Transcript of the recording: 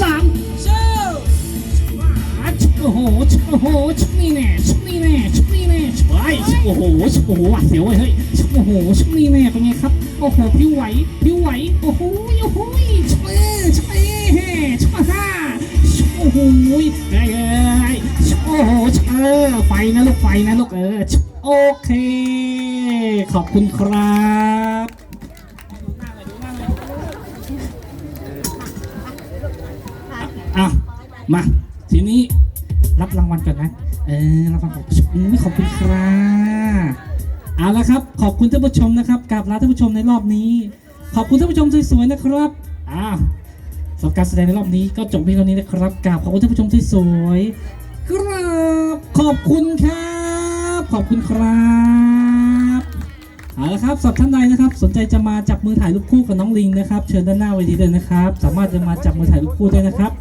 สามเจ้าอ่าโอ้โหโอ้โหชุดนี้แน่ชุดนี้แน่ชุดนี้แน่เฮ้ยโอ้โหโอ้โหหวาดเสียวเว้ยเฮ้ยโอ้โหชุดนี้แน่เป็นไงครับโอ้โหพิวไหวพิวไหวโอ้โหโอ้โหชุดเอ้ชุดเอ้ชุห้าโอ้โหเอ้ยเอ้ยโอ้โหเออไฟนะลูกไฟนะลูกเออโอเค ขอบคุณครับ อะมา ทีนี้รับรางวัลก่อนนะ เออรับรางวัลอืมขอบคุณครับเอาละครับ ขอบคุณท่านผู้ชมนะครับกราบลาท่านผู้ชมในรอบนี้ ขอบคุณท่านผู้ชมสวยๆนะครับอ่าสำหรับการแสดงในรอบนี้ก็จบเพียงเท่านี้นะครับกราบขอบคุณท่านผู้ชมสวยๆครับ ขอบคุณครับ ขอบคุณครับ เอาละครับสำหรับท่านใดนะครับ สนใจจะมาจับมือถ่ายรูปคู่กับน้องลิงนะครับ เชิญด้านหน้าเวทีเลยนะครับ สามารถจะมาจับมือถ่ายรูปคู่ได้นะครับ